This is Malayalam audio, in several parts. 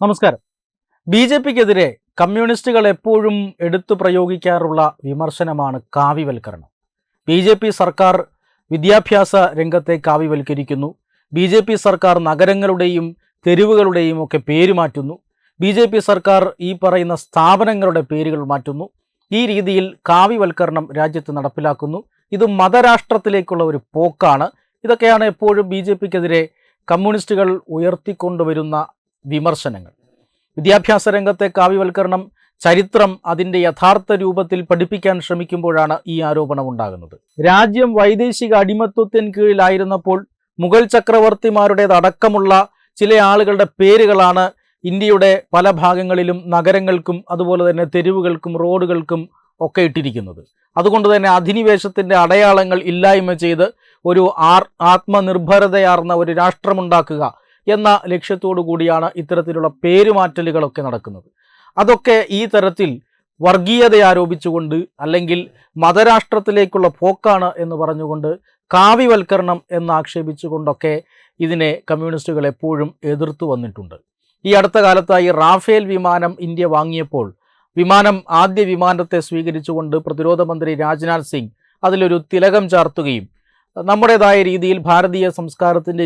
നമസ്കാരം. ബി ജെ പിക്കെതിരെ കമ്മ്യൂണിസ്റ്റുകൾ എപ്പോഴും എടുത്തു പ്രയോഗിക്കാറുള്ള വിമർശനമാണ് കാവ്യവൽക്കരണം. ബി ജെ പി സർക്കാർ വിദ്യാഭ്യാസ രംഗത്തെ കാവ്യവൽക്കരിക്കുന്നു. ബി ജെ പി സർക്കാർ നഗരങ്ങളുടെയും തെരുവുകളുടെയും ഒക്കെ പേര് മാറ്റുന്നു. ബി ജെ പി സർക്കാർ ഈ പറയുന്ന സ്ഥാപനങ്ങളുടെ പേരുകൾ മാറ്റുന്നു. ഈ രീതിയിൽ കാവ്യവൽക്കരണം രാജ്യത്ത് നടപ്പിലാക്കുന്നു. ഇത് മതരാഷ്ട്രത്തിലേക്കുള്ള ഒരു പോക്കാണ്. ഇതൊക്കെയാണ് എപ്പോഴും ബി ജെ പിക്കെതിരെ കമ്മ്യൂണിസ്റ്റുകൾ ഉയർത്തിക്കൊണ്ടുവരുന്ന വിമർശനങ്ങൾ. വിദ്യാഭ്യാസ രംഗത്തെ കാവ്യവൽക്കരണം ചരിത്രം അതിന്റെ യഥാർത്ഥ രൂപത്തിൽ പഠിപ്പിക്കാൻ ശ്രമിക്കുമ്പോഴാണ് ഈ ആരോപണം ഉണ്ടാകുന്നത്. രാജ്യം വൈദേശിക അടിമത്വത്തിന് കീഴിലായിരുന്നപ്പോൾ മുഗൾ ചക്രവർത്തിമാരുടേതടക്കമുള്ള ചില ആളുകളുടെ പേരുകളാണ് ഇന്ത്യയുടെ പല ഭാഗങ്ങളിലും നഗരങ്ങൾക്കും അതുപോലെ തന്നെ തെരുവുകൾക്കും റോഡുകൾക്കും ഒക്കെ ഇട്ടിരിക്കുന്നത്. അതുകൊണ്ട് തന്നെ അധിനിവേശത്തിന്റെ അടയാളങ്ങൾ ഇല്ലായ്മ ചെയ്ത് ഒരു ആർ ആത്മനിർഭരതയാർന്ന ഒരു രാഷ്ട്രമുണ്ടാക്കുക എന്ന ലക്ഷ്യത്തോടു കൂടിയാണ് ഇത്തരത്തിലുള്ള പേരുമാറ്റലുകളൊക്കെ നടക്കുന്നത്. അതൊക്കെ ഈ തരത്തിൽ വർഗീയത ആരോപിച്ചുകൊണ്ട് അല്ലെങ്കിൽ മതരാഷ്ട്രത്തിലേക്കുള്ള പോക്കാണ് എന്ന് പറഞ്ഞുകൊണ്ട് കാവ്യവൽക്കരണം എന്ന് ആക്ഷേപിച്ചുകൊണ്ടൊക്കെ ഇതിനെ കമ്മ്യൂണിസ്റ്റുകൾ എപ്പോഴും എതിർത്തു വന്നിട്ടുണ്ട്. ഈ അടുത്ത കാലത്തായി റാഫേൽ വിമാനം ഇന്ത്യ വാങ്ങിയപ്പോൾ വിമാനം ആദ്യ വിമാനത്തെ സ്വീകരിച്ചുകൊണ്ട് പ്രതിരോധ മന്ത്രി രാജ്നാഥ് സിംഗ് അതിലൊരു തിലകം ചാർത്തുകയും നമ്മുടേതായ രീതിയിൽ ഭാരതീയ സംസ്കാരത്തിന്റെ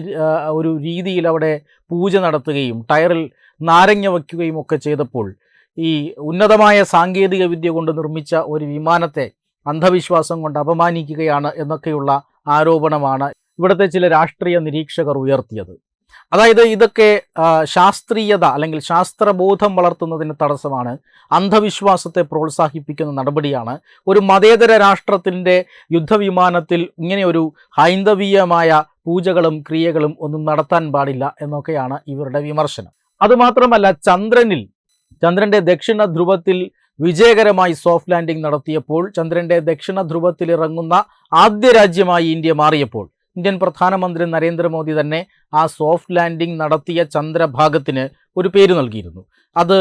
ഒരു രീതിയിൽ അവിടെ പൂജ നടത്തുകയും ടയറിൽ നാരങ്ങ വയ്ക്കുകയും ഒക്കെ ചെയ്തപ്പോൾ ഈ ഉന്നതമായ സാങ്കേതിക വിദ്യ കൊണ്ട് നിർമ്മിച്ച ഒരു വിമാനത്തെ അന്ധവിശ്വാസം കൊണ്ട് അപമാനിക്കുകയാണ് എന്നൊക്കെയുള്ള ആരോപണമാണ് ഇവിടുത്തെ ചില രാഷ്ട്രീയ നിരീക്ഷകർ ഉയർത്തിയത്. അതായത് ഇതൊക്കെ ശാസ്ത്രീയത അല്ലെങ്കിൽ ശാസ്ത്രബോധം വളർത്തുന്നതിന് തടസ്സമാണ്. അന്ധവിശ്വാസത്തെ പ്രോത്സാഹിപ്പിക്കുന്ന നടപടിയാണ്. ഒരു മതേതര രാഷ്ട്രത്തിന്റെ യുദ്ധവിമാനത്തിൽ ഇങ്ങനെയൊരു ഹൈന്ദവീയമായ പൂജകളും ക്രിയകളും ഒന്നും നടത്താൻ പാടില്ല എന്നൊക്കെയാണ് ഇവരുടെ വിമർശനം. അതുമാത്രമല്ല ചന്ദ്രനിൽ ചന്ദ്രന്റെ ദക്ഷിണ ധ്രുവത്തിൽ വിജയകരമായി സോഫ്റ്റ് ലാൻഡിംഗ് നടത്തിയപ്പോൾ ചന്ദ്രന്റെ ദക്ഷിണ ധ്രുവത്തിൽ ഇറങ്ങുന്ന ആദ്യ രാജ്യമായി ഇന്ത്യ മാറിയപ്പോൾ ഇന്ത്യൻ പ്രധാനമന്ത്രി നരേന്ദ്രമോദി തന്നെ ആ സോഫ്റ്റ് ലാൻഡിംഗ് നടത്തിയ ചന്ദ്രഭാഗത്തിന് ഒരു പേര് നൽകിയിരുന്നു. അത്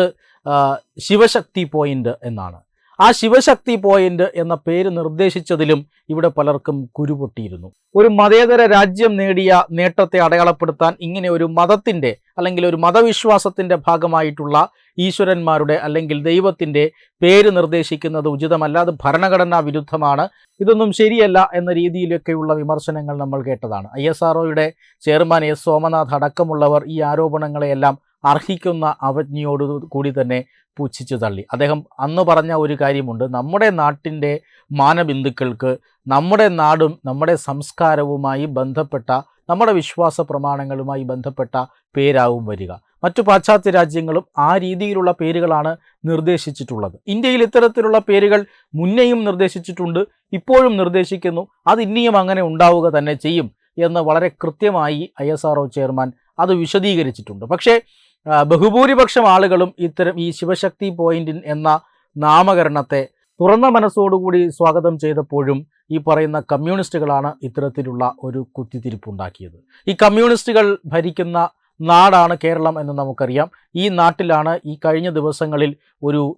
ശിവശക്തി പോയിന്റ് എന്നാണ്. ആ ശിവശക്തി പോയിന്റ് എന്ന പേര് നിർദ്ദേശിച്ചതിലും ഇവിടെ പലർക്കും കുരുപൊട്ടിയിരുന്നു. ഒരു മതേതര രാജ്യം നേടിയ നേട്ടത്തെ അടയാളപ്പെടുത്താൻ ഇങ്ങനെ ഒരു മതത്തിന്റെ അല്ലെങ്കിൽ ഒരു മതവിശ്വാസത്തിന്റെ ഭാഗമായിട്ടുള്ള ഈശ്വരന്മാരുടെ അല്ലെങ്കിൽ ദൈവത്തിന്റെ പേര് നിർദ്ദേശിക്കുന്നത് ഉചിതമല്ല അത് ഭരണഘടനാ വിരുദ്ധമാണ്. ഇതൊന്നും ശരിയല്ല എന്ന രീതിയിലൊക്കെയുള്ള വിമർശനങ്ങൾ നമ്മൾ കേട്ടതാണ്. ഐ എസ് ആർഒയുടെ ചെയർമാൻ എസ്. സോമനാഥ് അടക്കമുള്ളവർ ഈ ആരോപണങ്ങളെയെല്ലാം അർഹിക്കുന്ന അവജ്ഞയോട് കൂടി തന്നെ പുച്ഛിച്ചു തള്ളി. അദ്ദേഹം അന്ന് പറഞ്ഞ ഒരു കാര്യമുണ്ട്. നമ്മുടെ നാട്ടിന്റെ മാനബിന്ദുക്കൾക്ക് നമ്മുടെ നാടും നമ്മുടെ സംസ്കാരവുമായി ബന്ധപ്പെട്ട നമ്മുടെ വിശ്വാസ പ്രമാണങ്ങളുമായി ബന്ധപ്പെട്ട പേരാവും വരിക. മറ്റു പാശ്ചാത്യ രാജ്യങ്ങളും ആ രീതിയിലുള്ള പേരുകളാണ് നിർദ്ദേശിച്ചിട്ടുള്ളത്. ഇന്ത്യയിൽ ഇത്തരത്തിലുള്ള പേരുകൾ മുന്നേയും നിർദ്ദേശിച്ചിട്ടുണ്ട് ഇപ്പോഴും നിർദ്ദേശിക്കുന്നു. അത് ഇനിയും അങ്ങനെ ഉണ്ടാവുക തന്നെ ചെയ്യും എന്ന് വളരെ കൃത്യമായി ഐ ചെയർമാൻ അത് വിശദീകരിച്ചിട്ടുണ്ട്. പക്ഷേ ബഹുഭൂരിപക്ഷം ആളുകളും ഇത്തരം ഈ ശിവശക്തി പോയിന്റിൻ എന്ന നാമകരണത്തെ തുറന്ന മനസ്സോടുകൂടി സ്വാഗതം ചെയ്തപ്പോഴും ഈ പറയുന്ന കമ്മ്യൂണിസ്റ്റുകളാണ് ഇത്തരത്തിലുള്ള ഒരു കുത്തിത്തിരിപ്പുണ്ടാക്കിയത്. ഈ കമ്മ്യൂണിസ്റ്റുകൾ ഭരിക്കുന്ന നാടാണ് കേരളം എന്ന് നമുക്കറിയാം. ഈ നാട്ടിലാണ് ഈ കഴിഞ്ഞ ദിവസങ്ങളിൽ ഒരു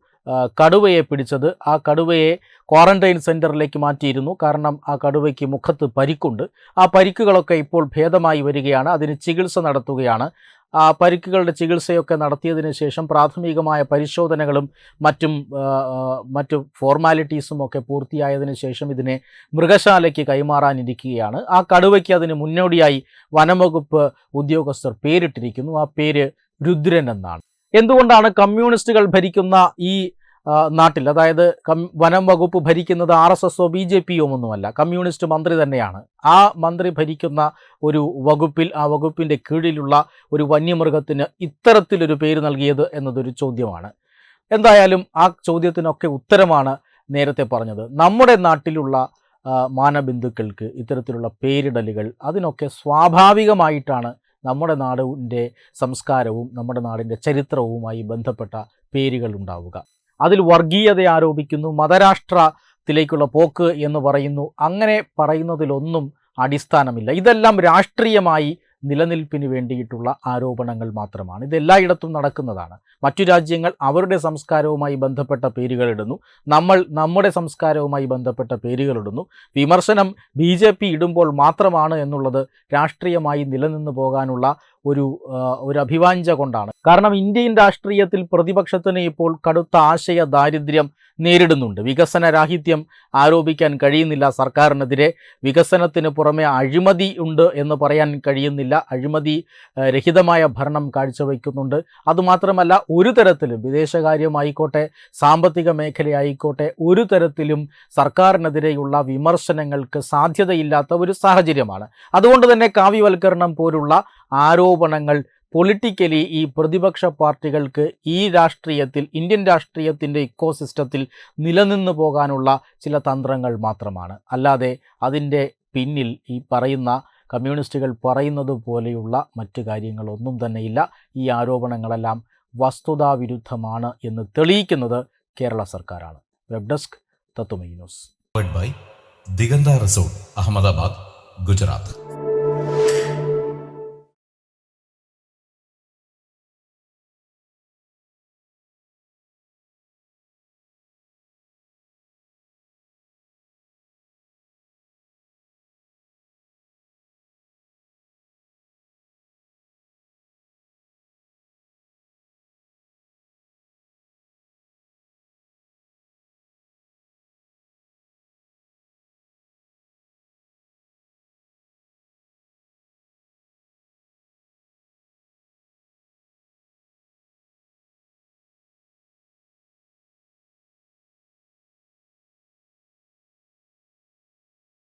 കടുവയെ പിടിച്ചത്. ആ കടുവയെ ക്വാറന്റൈൻ സെന്ററിലേക്ക് മാറ്റിയിരുന്നു. കാരണം ആ കടുവയ്ക്ക് മുഖത്ത് പരിക്കുണ്ട്. ആ പരിക്കുകളൊക്കെ ഇപ്പോൾ ഭേദമായി വരികയാണ്. അതിന് ചികിത്സ നടത്തുകയാണ്. പരിക്കുകളുടെ ചികിത്സയൊക്കെ നടത്തിയതിന് ശേഷം പ്രാഥമികമായ പരിശോധനകളും മറ്റും മറ്റു ഫോർമാലിറ്റീസും ഒക്കെ പൂർത്തിയായതിനു ശേഷം ഇതിനെ മൃഗശാലയ്ക്ക് കൈമാറാനിരിക്കുകയാണ്. ആ കടുവയ്ക്ക് അതിന് മുന്നോടിയായി വനംവകുപ്പ് ഉദ്യോഗസ്ഥർ പേരിട്ടിരിക്കുന്നു. ആ പേര് രുദ്രൻ എന്നാണ്. എന്തുകൊണ്ടാണ് കമ്മ്യൂണിസ്റ്റുകൾ ഭരിക്കുന്ന ഈ നാട്ടിൽ. അതായത് വനം വകുപ്പ് ഭരിക്കുന്നത് ആർ എസ് എസോ ബി ജെ പിയോ ഒന്നുമല്ല. കമ്മ്യൂണിസ്റ്റ് മന്ത്രി തന്നെയാണ്. ആ മന്ത്രി ഭരിക്കുന്ന ഒരു വകുപ്പിൽ ആ വകുപ്പിന്റെ കീഴിലുള്ള ഒരു വന്യമൃഗത്തിന് ഇത്തരത്തിലൊരു പേര് നൽകിയത് എന്നതൊരു ചോദ്യമാണ്. എന്തായാലും ആ ചോദ്യത്തിനൊക്കെ ഉത്തരമാണ് നേരത്തെ പറഞ്ഞത്. നമ്മുടെ നാട്ടിലുള്ള മാനബിന്ദുക്കൾക്ക് ഇത്തരത്തിലുള്ള പേരിടലുകൾ അതിനൊക്കെ സ്വാഭാവികമായിട്ടാണ് നമ്മുടെ നാടിന്റെ സംസ്കാരവും നമ്മുടെ നാടിന്റെ ചരിത്രവുമായി ബന്ധപ്പെട്ട പേരുകൾ ഉണ്ടാവുക. അതിൽ വർഗീയത ആരോപിക്കുന്നു മതരാഷ്ട്രത്തിലേക്കുള്ള പോക്ക് എന്ന് പറയുന്നു. അങ്ങനെ പറയുന്നതിലൊന്നും അടിസ്ഥാനമില്ല. ഇതെല്ലാം രാഷ്ട്രീയമായി നിലനിൽപ്പിന് വേണ്ടിയിട്ടുള്ള ആരോപണങ്ങൾ മാത്രമാണ്. ഇതെല്ലായിടത്തും നടക്കുന്നതാണ്. മറ്റു രാജ്യങ്ങൾ അവരുടെ സംസ്കാരവുമായി ബന്ധപ്പെട്ട പേരുകളിടുന്നു നമ്മൾ നമ്മുടെ സംസ്കാരവുമായി ബന്ധപ്പെട്ട പേരുകളിടുന്നു വിമർശനം ബി ജെ പി ഇടുമ്പോൾ മാത്രമാണ് എന്നുള്ളത് രാഷ്ട്രീയമായി നിലനിന്ന് പോകാനുള്ള ഒരു ഒരു അഭിവാഞ്ച കൊണ്ടാണ്. കാരണം ഇന്ത്യൻ രാഷ്ട്രീയത്തിൽ പ്രതിപക്ഷത്തിന് ഇപ്പോൾ കടുത്ത ആശയ ദാരിദ്ര്യം നേരിടുന്നുണ്ട്. വികസന രാഹിത്യം ആരോപിക്കാൻ കഴിയുന്നില്ല സർക്കാരിനെതിരെ. വികസനത്തിന് പുറമെ അഴിമതി ഉണ്ട് എന്ന് പറയാൻ കഴിയുന്നില്ല. അഴിമതി രഹിതമായ ഭരണം കാഴ്ചവെക്കുന്നുണ്ട്. അതുമാത്രമല്ല ഒരു തരത്തിലും വിദേശകാര്യമായിക്കോട്ടെ സാമ്പത്തിക മേഖലയായിക്കോട്ടെ ഒരു തരത്തിലും സർക്കാരിനെതിരെയുള്ള വിമർശനങ്ങൾക്ക് സാധ്യതയില്ലാത്ത ഒരു സാഹചര്യമാണ്. അതുകൊണ്ട് തന്നെ കാവ്യവൽക്കരണം പോലുള്ള ആരോപണങ്ങൾ പൊളിറ്റിക്കലി ഈ പ്രതിപക്ഷ പാർട്ടികൾക്ക് ഈ രാഷ്ട്രീയത്തിൽ ഇന്ത്യൻ രാഷ്ട്രീയത്തിന്റെ ഇക്കോസിസ്റ്റത്തിൽ നിലനിന്നു പോകാനുള്ള ചില തന്ത്രങ്ങൾ മാത്രമാണ്. അല്ലാതെ അതിന്റെ പിന്നിൽ ഈ പറയുന്ന കമ്മ്യൂണിസ്റ്റുകൾ പറയുന്നത് പോലെയുള്ള മറ്റു കാര്യങ്ങളൊന്നും തന്നെയില്ല. ഈ ആരോപണങ്ങളെല്ലാം വസ്തുതാവിരുദ്ധമാണ് എന്ന് തെളിയിക്കുന്നത് കേരള സർക്കാരാണ്. Web desk Tatwamayi news. By Diganta resort Ahmedabad Gujarat.